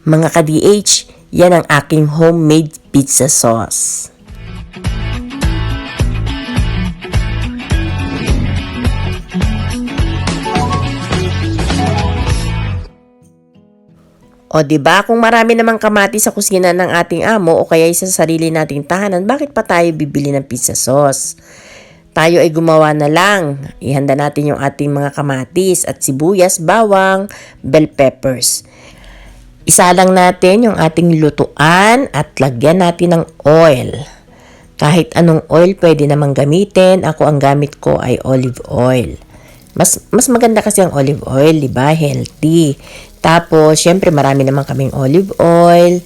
Mga ka-DH, yan ang aking homemade pizza sauce. O di ba kung marami namang kamati sa kusina ng ating amo o kaya sa sarili nating tahanan, bakit pa tayo bibili ng pizza sauce? Tayo ay gumawa na lang. Ihanda natin yung ating mga kamatis at sibuyas, bawang, bell peppers. Isa lang natin yung ating lutuan at lagyan natin ng oil. Kahit anong oil pwede namang gamitin. Ako ang gamit ko ay olive oil. Mas mas maganda kasi ang olive oil, 'di ba? Healthy. Tapos, syempre marami naman kaming olive oil.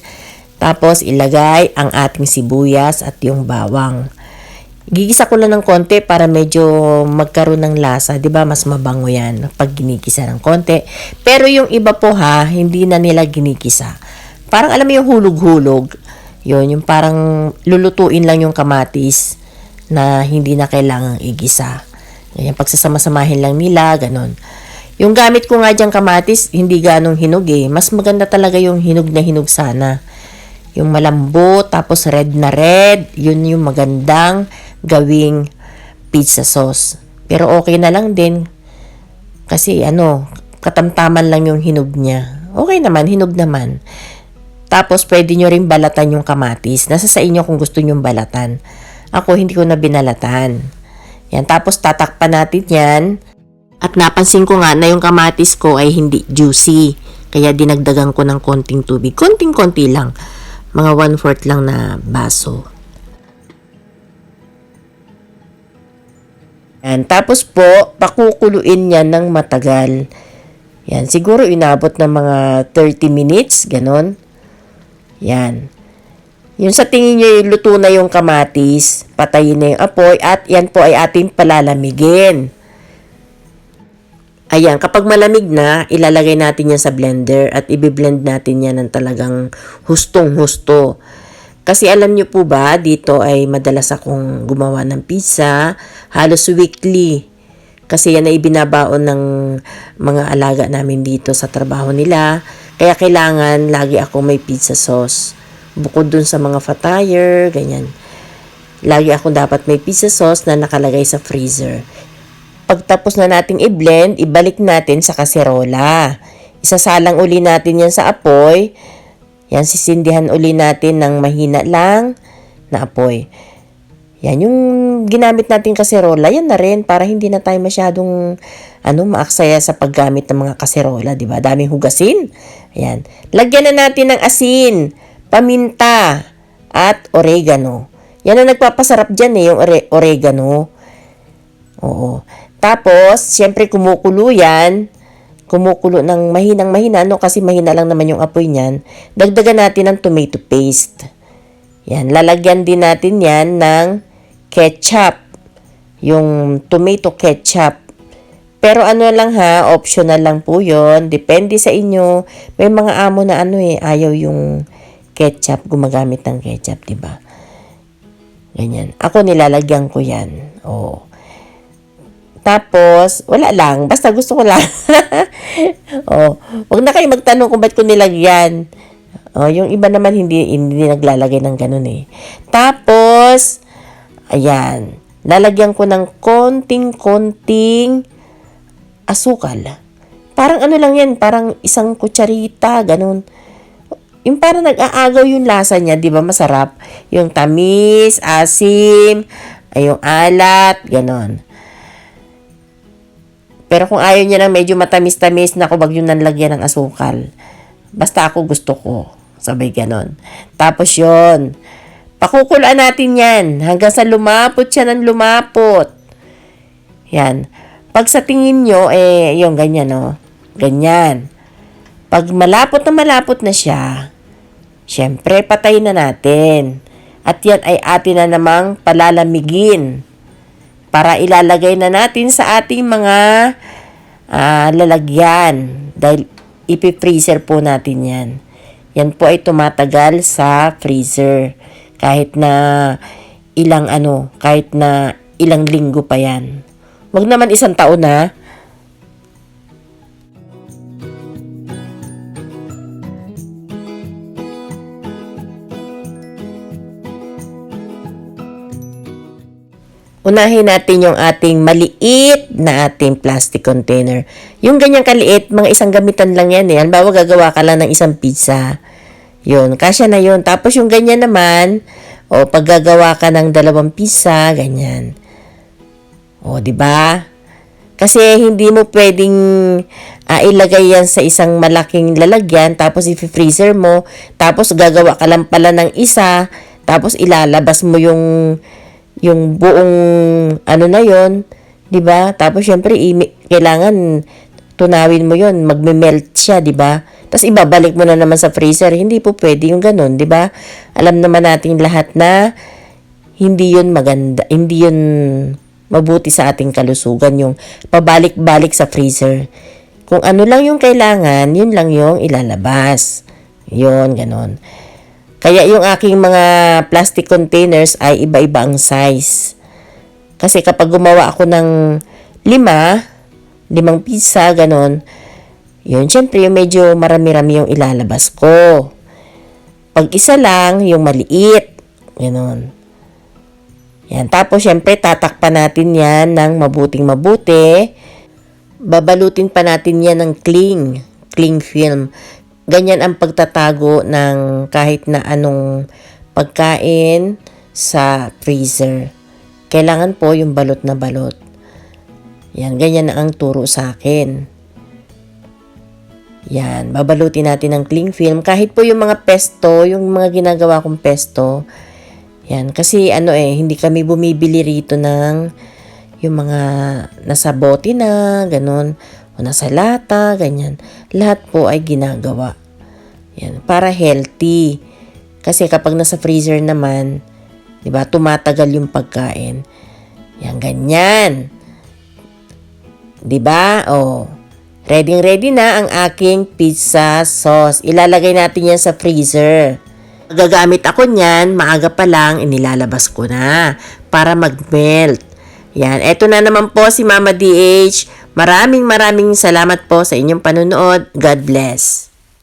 Tapos ilagay ang ating sibuyas at yung bawang. Gigisa ko lang ng konti para medyo magkaroon ng lasa, 'di ba? Mas mabango 'yan pag ginikisa ng konti. Pero yung iba po ha, hindi na nila ginikisa. Parang alam mo yung hulog-hulog. 'Yun, yung parang lulutuin lang yung kamatis na hindi na kailangang igisa. Ganyan, pagsasama-samahin lang nila, ganon. Yung gamit ko nga diyang kamatis, hindi ganong hinog eh. Mas maganda talaga yung hinog na hinog sana. Yung malambot, tapos red na red, yun yung magandang gawing pizza sauce. Pero okay na lang din. Kasi ano, katamtaman lang yung hinog niya. Okay naman, hinog naman. Tapos pwede nyo rin balatan yung kamatis. Nasa sa inyo kung gusto nyo balatan. Ako hindi ko na binalatan. Yan, tapos tatakpan natin yan. At napansin ko nga na yung kamatis ko ay hindi juicy. Kaya dinagdagan ko ng konting tubig. Konting-konti lang. Mga one-fourth lang na baso. Yan. Tapos po, pakukuluin niya ng matagal. Yan. Siguro inabot ng mga 30 minutes. Ganon. Yan. Yung sa tingin nyo luto na yung kamatis, patayin na yung apoy at yan po ay ating palalamigin. Ayan, kapag malamig na, ilalagay natin yan sa blender at ibiblend natin yan ng talagang hustong-husto. Kasi alam nyo po ba, dito ay madalas akong gumawa ng pizza, halos weekly. Kasi yan ay binabaon ng mga alaga namin dito sa trabaho nila. Kaya kailangan lagi ako may pizza sauce. Bukod dun sa mga fatire, ganyan. Lagi ako dapat may pizza sauce na nakalagay sa freezer. Pagtapos na nating i-blend, ibalik natin sa kaserola. Isasalang uli natin yan sa apoy. Yan, sisindihan uli natin ng mahina lang na apoy. Yan, yung ginamit natin kaserola, yan na rin para hindi na tayo masyadong ano, maaksaya sa paggamit ng mga kaserola, di ba? Daming hugasin. Ayan. Lagyan na natin ng asin, paminta, at oregano. Yan ang nagpapasarap dyan eh, yung ore- oregano. Oo. Tapos, syempre kumukulo yan. Kumukulo ng mahinang mahina, no? Kasi mahina lang naman yung apoy niyan. Dagdagan natin ng tomato paste. Yan. Lalagyan din natin yan ng ketchup. Yung tomato ketchup. Pero ano lang ha, optional lang po yon Depende sa inyo. May mga amo na ano eh, ayaw yung ketchup, gumagamit ng ketchup, di ba? Ganyan. Ako nilalagyan ko yan. Oo. Tapos, wala lang. Basta gusto ko lang. oh, wag na kayo magtanong kung ba't ko nilagyan. Oh, yung iba naman hindi, hindi naglalagay ng ganun eh. Tapos, ayan. Lalagyan ko ng konting-konting asukal. Parang ano lang yan, parang isang kutsarita, ganun. Yung parang nag-aagaw yung lasa niya, di ba masarap? Yung tamis, asim, ay yung alat, ganun. Pero kung ayaw niya ng medyo matamis-tamis, na wag yung nanlagyan ng asukal. Basta ako gusto ko. Sabay ganon. Tapos yon pakukulaan natin yan hanggang sa lumapot siya ng lumapot. Yan. Pag sa tingin nyo, eh, yung ganyan, no? Ganyan. Pag malapot na malapot na siya, syempre, patayin na natin. At yan ay atin na namang palalamigin para ilalagay na natin sa ating mga uh, lalagyan dahil ipi-freezer po natin yan. Yan po ay tumatagal sa freezer kahit na ilang ano, kahit na ilang linggo pa yan. Wag naman isang taon na. Unahin natin yung ating maliit na ating plastic container. Yung ganyang kaliit, mga isang gamitan lang yan eh. Halimbawa, gagawa ka lang ng isang pizza. Yun, kasya na yun. Tapos yung ganyan naman, o pag gagawa ka ng dalawang pizza, ganyan. O, di ba? Kasi hindi mo pwedeng ah, ilagay yan sa isang malaking lalagyan, tapos i-freezer mo, tapos gagawa ka lang pala ng isa, tapos ilalabas mo yung yung buong ano na yon, 'di ba? Tapos syempre kailangan tunawin mo yon, magme-melt siya, 'di ba? Tapos ibabalik mo na naman sa freezer. Hindi po pwede yung ganun, 'di ba? Alam naman natin lahat na hindi yun maganda, hindi yun mabuti sa ating kalusugan yung pabalik-balik sa freezer. Kung ano lang yung kailangan, yun lang yung ilalabas. Yun, ganun. Kaya yung aking mga plastic containers ay iba-iba ang size. Kasi kapag gumawa ako ng lima, limang pizza, ganun, yun, syempre, yung medyo marami-rami yung ilalabas ko. Pag isa lang, yung maliit, ganun. Yan. Tapos, syempre, tatakpan natin yan ng mabuting mabuti. Babalutin pa natin yan ng cling, cling film. Ganyan ang pagtatago ng kahit na anong pagkain sa freezer. Kailangan po yung balot na balot. Yan, ganyan na ang turo sa akin. Yan, babalutin natin ng cling film. Kahit po yung mga pesto, yung mga ginagawa kong pesto, yan, kasi ano eh, hindi kami bumibili rito ng yung mga nasa bote na, ganun, o nasa lata, ganyan. Lahat po ay ginagawa. Yan, para healthy. Kasi kapag nasa freezer naman, 'di ba, tumatagal yung pagkain. Yan ganyan. 'Di ba? Oh. Ready ready na ang aking pizza sauce. Ilalagay natin 'yan sa freezer. Gagamit ako niyan, maaga pa lang inilalabas ko na para mag-melt. Yan, eto na naman po si Mama DH. Maraming maraming salamat po sa inyong panonood. God bless.